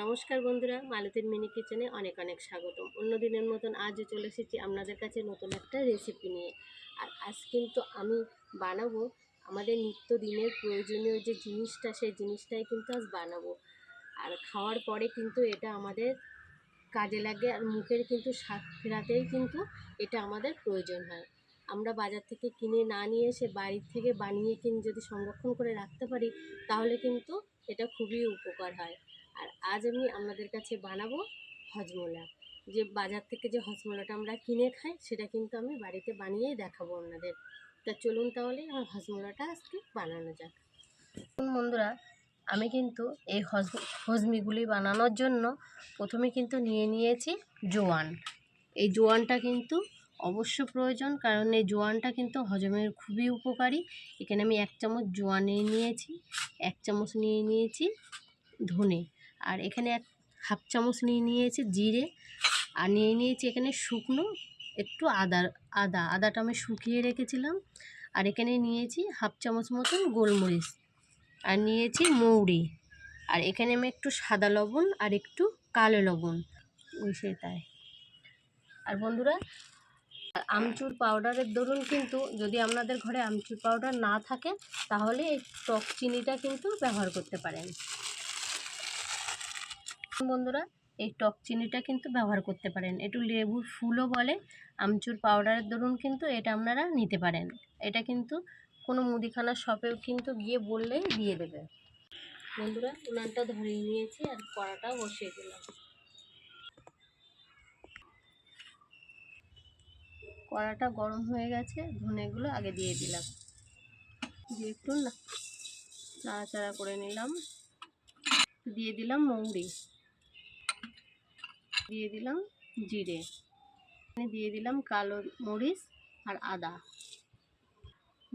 নমস্কার বন্ধুরা, মালতীর মিনি কিচেনে অনেক অনেক স্বাগতম। অন্য দিনের মতন আজও চলে এসেছি আপনাদের কাছে নতুন একটা রেসিপি নিয়ে। আর আজ কিন্তু আমি বানাবো আমাদের নিত্যদিনের প্রয়োজনীয় যে জিনিসটা, সেই জিনিসটাই কিন্তু আজ বানাবো। আর খাওয়ার পরে কিন্তু এটা আমাদের কাজে লাগে আর মুখের কিন্তু স্বাদ ফেরাতেই কিন্তু এটা আমাদের প্রয়োজন হয়। আমরা বাজার থেকে কিনে না নিয়ে এসে বাড়ির থেকে বানিয়ে কিনে যদি সংরক্ষণ করে রাখতে পারি, তাহলে কিন্তু এটা খুবই উপকার হয়। আর আজ আমি আপনাদের কাছে বানাবো হজমোলা। যে বাজার থেকে যে হজমোলাটা আমরা কিনে খাই, সেটা কিন্তু আমি বাড়িতে বানিয়েই দেখাবো আপনাদের। তা চলুন তাহলে আমার হজমোলাটা আজকে বানানো যাক। বন্ধুরা, আমি কিন্তু এই হজ, হজমিগুলি বানানোর জন্য প্রথমে কিন্তু নিয়ে নিয়েছি জোয়ান। এই জোয়ানটা কিন্তু অবশ্য প্রয়োজন, কারণ এই জোয়ানটা কিন্তু হজমের খুবই উপকারী। এখানে আমি এক চামচ জোয়ান নিয়ে নিয়েছি, এক চামচ নিয়ে নিয়েছি ধনে। আর এখানে এক হাফ চামচ নিয়ে নিয়েছি জিরে আর নিয়ে নিয়েছি এখানে শুকনো একটু আদা আদা, আদাটা আমি শুকিয়ে রেখেছিলাম। আর এখানে নিয়েছি হাফ চামচ মতন গোলমরিচ আর নিয়েছি মৌরি। আর এখানে আমি একটু সাদা লবণ আর একটু কালো লবণ ওই সে তাই আর বন্ধুরা, আমচুর পাউডারের দরুন কিন্তু যদি আপনাদের ঘরে আমচুর পাউডার না থাকে, তাহলে এই টক চিনিটা কিন্তু ব্যবহার করতে পারেন। বন্ধুরা, এই টক চিনিটা কিন্তু ব্যবহার করতে পারেন। একটু লেবুর ফুলও বলে, আমচুর পাউডারের দরুন কিন্তু এটা আপনারা নিতে পারেন। এটা কিন্তু কোনো মুদিখানার শপেও কিন্তু গিয়ে বললেই দিয়ে দেবে। বন্ধুরা, উনানটা ধরিয়ে নিয়েছি আর কড়াটা বসিয়ে দিলাম। কড়াটা গরম হয়ে গেছে, ধনেগুলো আগে দিয়ে দিলাম। দিয়ে একটু নাড়াচাড়া করে নিলাম। দিয়ে দিলাম মৌরি। দিয়ে দিলাম জিরে। দিয়ে দিলাম কালো মরিচ আর আদা।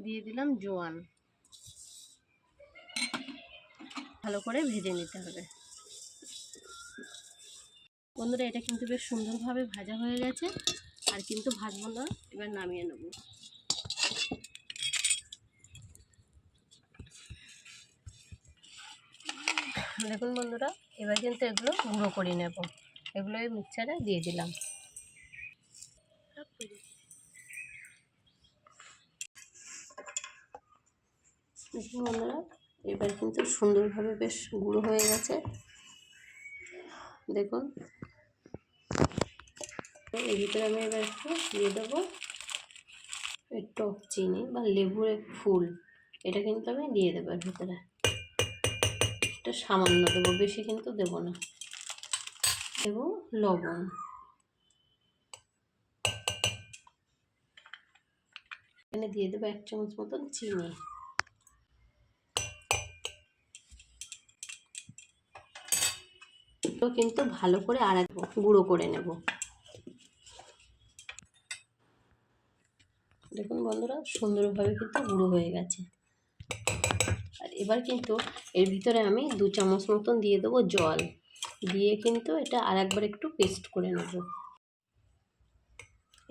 দিয়ে দিলাম জোয়ান। ভালো করে ভেজে নিতে হবে। বন্ধুরা, এটা কিন্তু বেশ সুন্দরভাবে ভাজা হয়ে গেছে। আর কিন্তু ভাজবো না, এবার নামিয়ে নেব। দেখুন বন্ধুরা, এবার কিন্তু এগুলো গুঁড়ো করে নেব। এগুলো এই মিক্সারে দিয়ে দিলাম। এবার কিন্তু সুন্দরভাবে বেশ গুঁড়ো হয়ে গেছে। দেখুন, এর ভিতরে আমি এবার একটু দিয়ে দেবো টক চিনি বা লেবুর ফুল। এটা কিন্তু আমি দিয়ে দেবো এর ভিতরে। এটা সামান্য দেবো, বেশি কিন্তু দেবো না। দেবো লবণ। এখানে দিয়ে দেবো এক চামচ মতন চিনি। তো কিন্তু ভালো করে আর গুঁড়ো করে নেব। দেখুন বন্ধুরা, সুন্দরভাবে কিন্তু গুঁড়ো হয়ে গেছে। আর এবার কিন্তু এর ভিতরে আমি দু চামচ মতন দিয়ে দেবো জল। দিয়ে কিন্তু এটা আর একবার একটু পেস্ট করে নেব।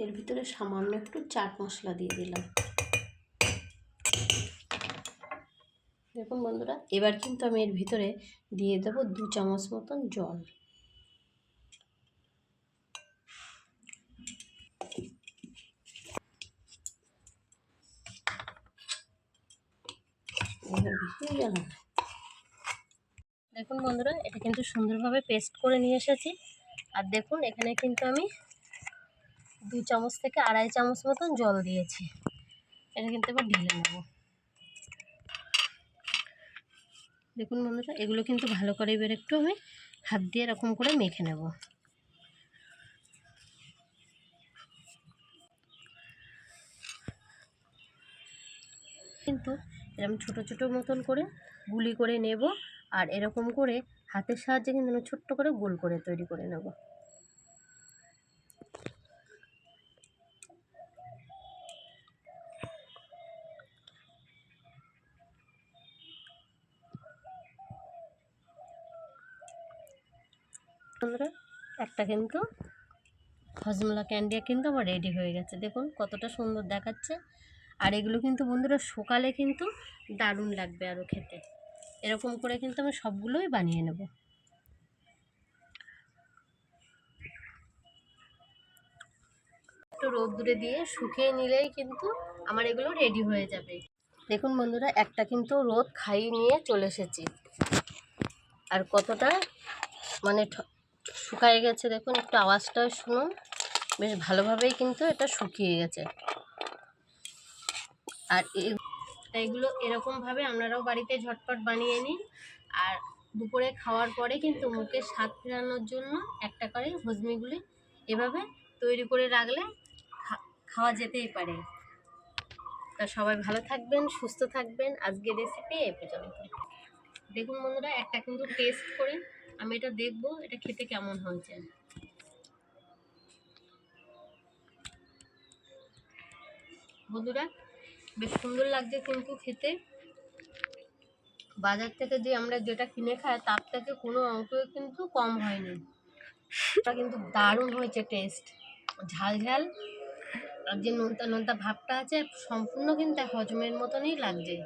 এর ভিতরে সামান্য একটু চাট মশলা দিয়ে দিলাম। দেখুন বন্ধুরা, এবার কিন্তু আমি এর ভিতরে দিয়ে দেবো দু চামচ মতন জল। দেখুন বন্ধুরা, এটা কিন্তু সুন্দরভাবে পেস্ট করে নিয়ে এসেছি। আর দেখুন, এখানে কিন্তু আমি দু চামচ থেকে আড়াই চামচ মতন জল দিয়েছি। এটা কিন্তু এবার ঢেলে নেব। দেখুন বন্ধুরা, এগুলো কিন্তু ভালো করে এবার একটু আমি হাত দিয়ে এরকম করে মেখে নেব। কিন্তু এরকম ছোট ছোট মতন করে গুলি করে নেব। আর এরকম করে হাতের সাহায্যে কিন্তু আমি ছোট্ট করে গোল করে তৈরি করে নেব। একটা কিন্তু হজমলা ক্যান্ডিয়া কিন্তু আমার রেডি হয়ে গেছে। দেখুন কতটা সুন্দর দেখাচ্ছে। আর এগুলো কিন্তু বন্ধুরা সকালে কিন্তু দারুণ লাগবে আরও খেতে। এরকম করে কিন্তু আমি সবগুলোই বানিয়ে নেব। একটু রোদ্দুরে দিয়ে শুকিয়ে নিলেই কিন্তু আমার এগুলো রেডি হয়ে যাবে। দেখুন বন্ধুরা, একটা কিন্তু রোদ খাইয়ে নিয়ে চলে এসেছি। আর কতটা মানে শুকায় গেছে দেখুন, একটু আওয়াজটা শুনুন। বেশ ভালোভাবেই কিন্তু এটা শুকিয়ে গেছে। আর এই এইগুলো এরকমভাবে আপনারাও বাড়িতে ঝটপট বানিয়ে নিন আর দুপুরে খাওয়ার পরে কিন্তু মুখে স্বাদ ফেরানোর জন্য একটা করে হজমিগুলি এভাবে তৈরি করে রাখলে খাওয়া যেতেই পারে। তা সবাই ভালো থাকবেন, সুস্থ থাকবেন। আজকে রেসিপি এ পর্যন্ত। দেখুন বন্ধুরা, একটা কিন্তু টেস্ট করে আমি এটা দেখব, এটা খেতে কেমন হয়েছে। বন্ধুরা বেশ সুন্দর লাগছে কিন্তু খেতে। বাজার থেকে যে আমরা যেটা কিনে খাই, তার থেকে কোনো অংশ কিন্তু কম হয়নি। ওটা কিন্তু দারুণ হয়েছে টেস্ট ঝাল ঝাল। আর যে নোনতা নোনতা ভাবটা আছে, সম্পূর্ণ কিন্তু হজমের মতনই লাগছে।